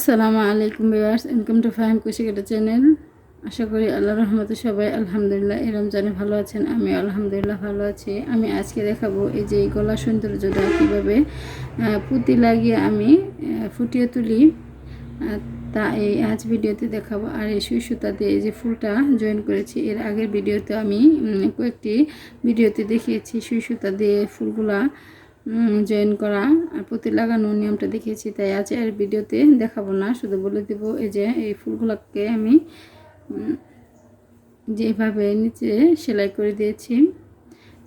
আসসালামু আলাইকুম ভিউয়ার্স ইনকাম টু ফাহিম কুশিকাটা চ্যানেল আশা করি আল্লাহ রহমতে সবাই আলহামদুলিল্লাহ, এই রমজানে ভালো আছেন আমি আলহামদুলিল্লাহ ভালো আছি। আমি আজকে দেখাবো এই যে গলা সৌন্দর্যটা কীভাবে পুঁতি লাগিয়ে আমি ফুটিয়ে তুলি। তা এই আজ ভিডিওতে দেখাবো। আর এই সুই সুতাতে এই যে ফুলটা জয়েন করেছি, এর আগের ভিডিওতে আমি কয়েকটি ভিডিওতে দেখিয়েছি সুই সুতা দিয়ে ফুলগুলা। জয়েন করা আর পুঁতি লাগানোর নিয়মটা দেখিয়েছি, তাই আজ আর ভিডিওতে দেখাবো না, শুধু বলে দেবো এই যে এই ফুলগুলোকে আমি যেভাবে নিচে সেলাই করে দিয়েছি।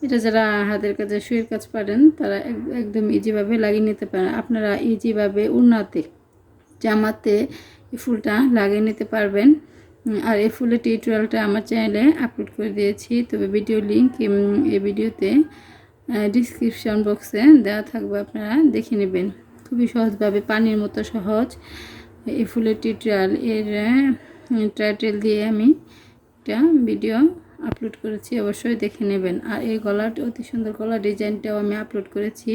এটা যারা হাতের কাজে শুয়ের কাজ পারেন, তারা এক- একদম ইজিভাবে লাগিয়ে নিতে পারেন। আপনারা ইজিভাবে উন্নতে জামাতে এই ফুলটা লাগিয়ে নিতে পারবেন। আর এই ফুলের টিউটোরিয়ালটা আমার চ্যানেলে আপলোড করে দিয়েছি, তবে ভিডিও লিঙ্ক এই ভিডিওতে ডিসক্রিপশন বক্সে দেওয়া থাকবে, আপনারা দেখে নেবেন। খুবই সহজভাবে, পানির মতো সহজ। এই ফুলের টিউটোরিয়াল এর টাইটেল দিয়ে আমি একটা ভিডিও আপলোড করেছি, অবশ্যই দেখে নেবেন। আর এই গলাটা অতি সুন্দর গলা ডিজাইনটাও আমি আপলোড করেছি।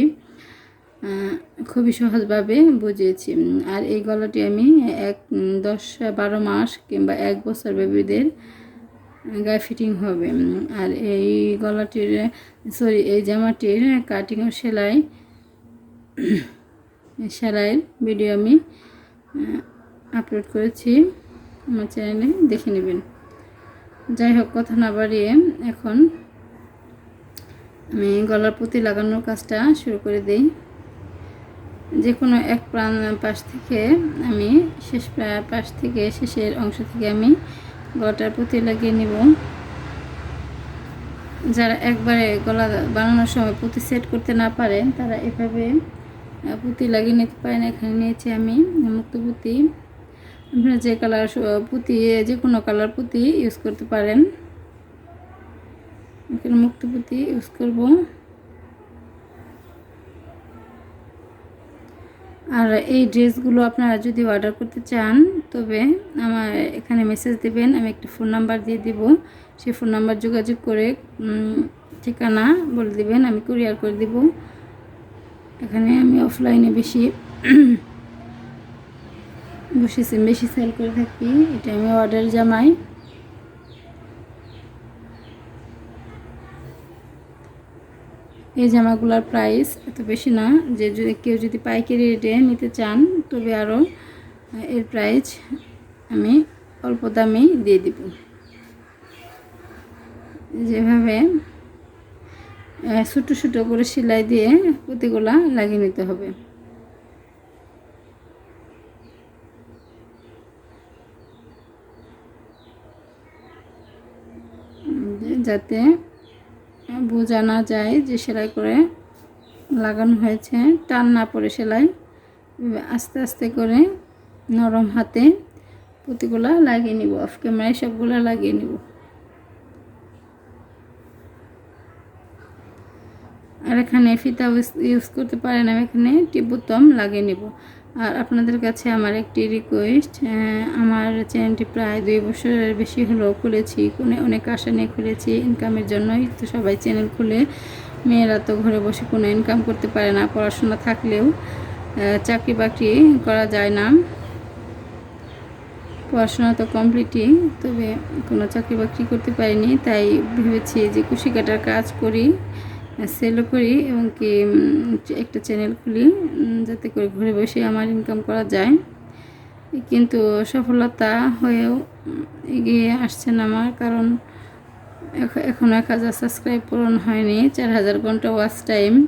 খুবই সহজভাবে বুঝিয়েছি। আর এই গলাটি আমি এক দশ, বারো মাস কিংবা এক বছর বেবিদের গায়ে ফিটিং হবে। আর এই গলাটির সরি এই জামাটির কাটিং ও সেলাই, সেলাইয়ের ভিডিও আমি আপলোড করেছি। আমার চ্যানেলে দেখে নেবেন। যাই হোক, কথা না বাড়িয়ে এখন আমি গলার পুঁতি লাগানোর কাজটা শুরু করে দিই। যে কোনো এক প্রাণ পাশ থেকে আমি, শেষ পাশ থেকে শেষের অংশ থেকে আমি গলাটার পুঁতি লাগিয়ে নিব। যারা একবারে গলা বানানোর সময় পুঁতি সেট করতে না পারেন, তারা এভাবে পুঁতি লাগিয়ে নিতে পারেন। এখানে নিয়েছি আমি মুক্ত পুঁতি। আপনারা যে কালার পুঁতি, যে কোনো কালার পুঁতি ইউজ করতে পারেন। এখানে মুক্ত পুঁতি ইউজ করব। আর এই ড্রেসগুলো আপনারা যদি অর্ডার করতে চান, তবে আমার এখানে মেসেজ দেবেন, আমি একটা ফোন নাম্বার দিয়ে দিব। সেই ফোন নাম্বার যোগাযোগ করে ঠিকানা বলে দিবেন, আমি কুরিয়ার করে দিব। এখানে আমি অফলাইনে বেশি বেশি বেশি সেল করে থাকি। এটা আমি অর্ডার জামাই এই জামাগুলোর প্রাইস এত বেশি না, যে যদি কেউ যদি পাইকারি রেটে নিতে চান, তবে আরও এর প্রাইস আমি অল্প দামেই দিয়ে দিব। যেভাবে ছোটো ছোটো করে সেলাই দিয়ে পুঁতিগুলা লাগিয়ে নিতে হবে। যাতে বোঝা না যায় যে সেলাই করে লাগানো হয়েছে। টান না পড়ে সেলাই। আস্তে আস্তে করে নরম হাতে পুঁতিগুলা লাগিয়ে নিব অফ ক্যামেরায় সবগুলো লাগিয়ে নিব। আর এখানে ফিতা ইউজ করতে পারেন, আমি এখানে টিপ বোতাম লাগিয়ে নিব। আর আপনাদের কাছে আমার একটি রিকোয়েস্ট আমার চ্যানেলটি প্রায় দুই বছরের বেশি হলো খুলেছি কোনো অনেক আশা নিয়ে খুলেছি ইনকামের জন্যই তো সবাই চ্যানেল খুলে। মেয়েরা তো ঘরে বসে কোনো ইনকাম করতে পারে না, পড়াশোনা থাকলেও চাকরি বাকরি করা যায় না। পড়াশোনা তো কমপ্লিটই তবে কোনো চাকরি বাকরি করতে পারিনি, তাই ভেবেছি যে কুশি কাটার কাজ করি। সেলও করি এবং কি একটা চ্যানেল খুলি যাতে করে ঘরে বসে আমার ইনকাম করা যায়। কিন্তু সফলতা হয়েও এগিয়ে আসছে না আমার, কারণ এখ- এখনও এক হাজার সাবস্ক্রাইব পূরণ হয়নি, চার হাজার ঘণ্টা ওয়াচ টাইম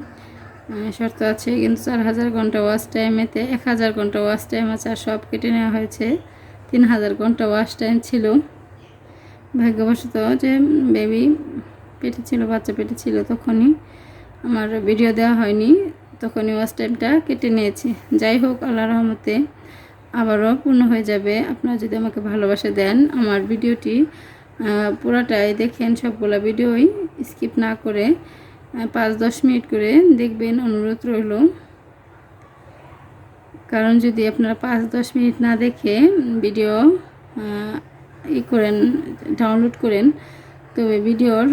শর্ত আছে, কিন্তু চার হাজার ঘণ্টা ওয়াচ টাইমেতে এক হাজার ঘণ্টা ওয়াচ টাইম আছে, আর সব কেটে নেওয়া হয়েছে, তিন হাজার ঘণ্টা ওয়াচ টাইম ছিল। ভাগ্যবশত যে বেবি পেটে ছিল, বাচ্চা পেটে ছিল, তখনই আমার ভিডিও দেওয়া হয়নি। তখনই ওয়াচ টাইমটা কেটে নিয়েছি। যাই হোক আল্লাহ রহমতে আবারও পূর্ণ হয়ে যাবে। আপনারা যদি আমাকে ভালোবাসা দেন, আমার ভিডিওটি পুরাটাই দেখেন, সবগুলো ভিডিওই স্কিপ না করে পাঁচ দশ মিনিট করে দেখবেন, অনুরোধ রইল। কারণ যদি আপনারা পাঁচ দশ মিনিট না দেখে ভিডিও ই করেন ডাউনলোড করেন, তবে ভিডিওর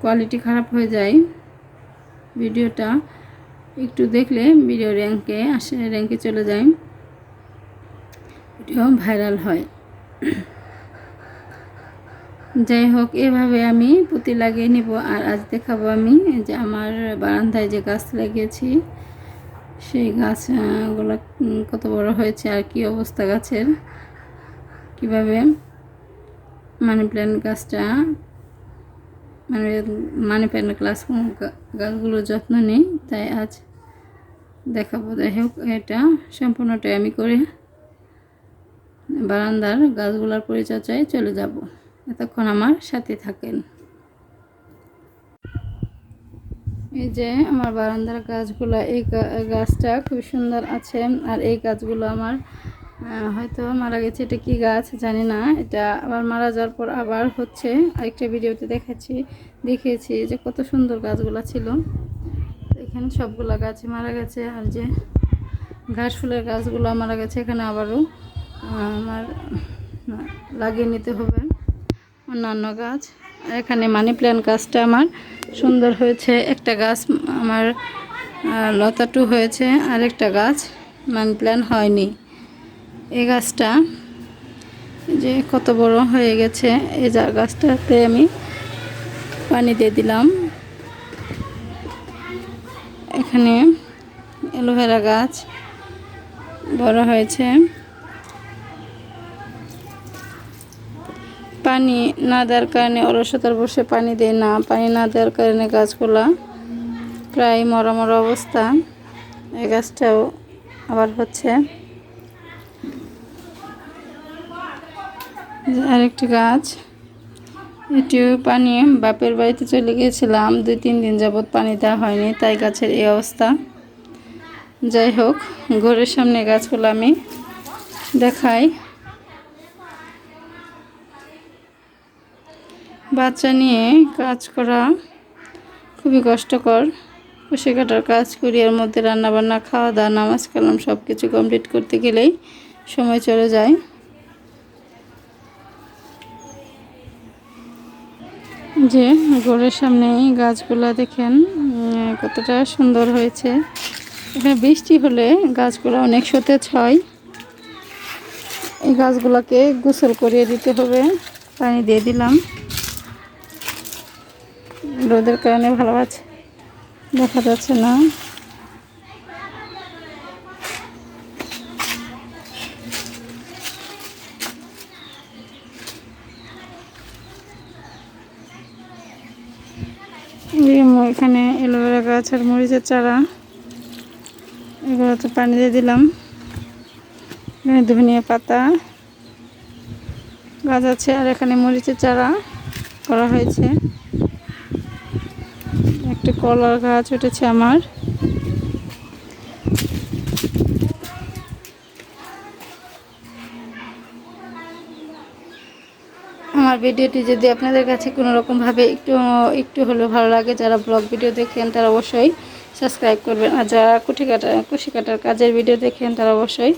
কোয়ালিটি খারাপ হয়ে যায়, ভিডিওটা একটু দেখলে ভিডিও র্যাঙ্কে আসে র্যাঙ্কে চলে যায়, ভিডিও ভাইরাল হয়। যাই হোক, এভাবে আমি পুঁতি লাগিয়ে নিব, আর আজ দেখাবো আমি যে আমার বারান্দায় যে গাছ লাগিয়েছি, সেই গাছগুলো কত বড় হয়েছে আর কি অবস্থা গাছের, কীভাবে মানি প্ল্যান্ট গাছটা মানে মানি প্ল্যান্ট গাছ গাছগুলোর যত্ন নিই, তাই আজ দেখাবো। যাই হোক, এটা সম্পূর্ণটাই আমি করে বারান্দার গাছগুলোর পরিচর্যায় চলে যাব। এতক্ষণ আমার সাথে থাকেন। এই যে আমার বারান্দার গাছগুলো, এই গাছটা খুব সুন্দর আছে, আর এই গাছগুলো আমার হয়তো মারা গেছে, এটা কি গাছ জানি না। এটা আবার মারা যাওয়ার পর আবার হচ্ছে আরেকটা ভিডিওতে দেখাচ্ছি, দেখিয়েছি যে কত সুন্দর গাছগুলো ছিল। এখানে সবগুলো গাছ মারা গেছে, আর যে ঘাস ফুলের গাছগুলো মারা গেছে, এখানে আবারও আমার লাগিয়ে নিতে হবে। অন্যান্য গাছ এখানে মানি প্ল্যান্ট গাছটা আমার সুন্দর হয়েছে। একটা গাছ আমার লতাটু হয়েছে আর একটা গাছ মানি প্ল্যান্ট হয়নি। এই গাছটা যে কত বড় হয়ে গেছে, এই গাছটাতে আমি পানি দিয়ে দিলাম। এখানে অ্যালোভেরা গাছ বড় হয়েছে। পানি না দেওয়ার কারণে অলসতার বসে পানি দেয় না। পানি না দেওয়ার কারণে গাছগুলা প্রায় মরা মরা অবস্থা। এই গাছটাও আবার হচ্ছে আরেকটি গাছ। এটিও পানি। বাপের বাড়িতে চলে গিয়েছিলাম। দুই, তিন দিন যাবৎ পানি দেওয়া হয়নি, তাই গাছের এই অবস্থা। যাই হোক, ঘরের সামনে গাছগুলো আমি দেখাই। বাচ্চা নিয়ে কাজ করা খুবই কষ্টকর। কুশি কাটার কাজ করি, এর মধ্যে রান্নাবান্না খাওয়া দাওয়া নামাজ কালাম সব কিছু কমপ্লিট করতে গেলেই সময় চলে যায়। যে ঘরের সামনে গাছগুলা দেখেন কতটা সুন্দর হয়েছে। এখানে বৃষ্টি হলে গাছগুলো অনেক সতেজ হয়। এই গাছগুলোকে গোসল করিয়ে দিতে হবে, পানি দিয়ে দিলাম। রোদের কারণে ভালো আছে, দেখা যাচ্ছে না। এখানে এলোভেরা গাছ আর মরিচের চারা। এগুলো তো পানি দিয়ে দিলাম। এখানে ধনিয়া পাতা গাছ আছে, আর এখানে মরিচের চারা করা হয়েছে। একটি কলার গাছ উঠেছে আমার। আমার ভিডিওটি যদি আপনাদের কাছে কোনো রকমভাবে একটু একটু হলেও ভালো লাগে, যারা ব্লগ ভিডিও দেখেন তারা অবশ্যই সাবস্ক্রাইব করবেন। আর যারা কুঠি কাটা কুশি কাটার কাজের ভিডিও দেখেন তারা অবশ্যই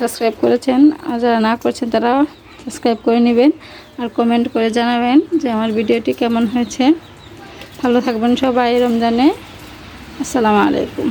সাবস্ক্রাইব করেছেন। আর যারা না করছেন তারা সাবস্ক্রাইব করে নেবেন আর কমেন্ট করে জানাবেন যে আমার ভিডিওটি কেমন হয়েছে। ভালো থাকবেন সবাই রমজানে। আসসালামু আলাইকুম।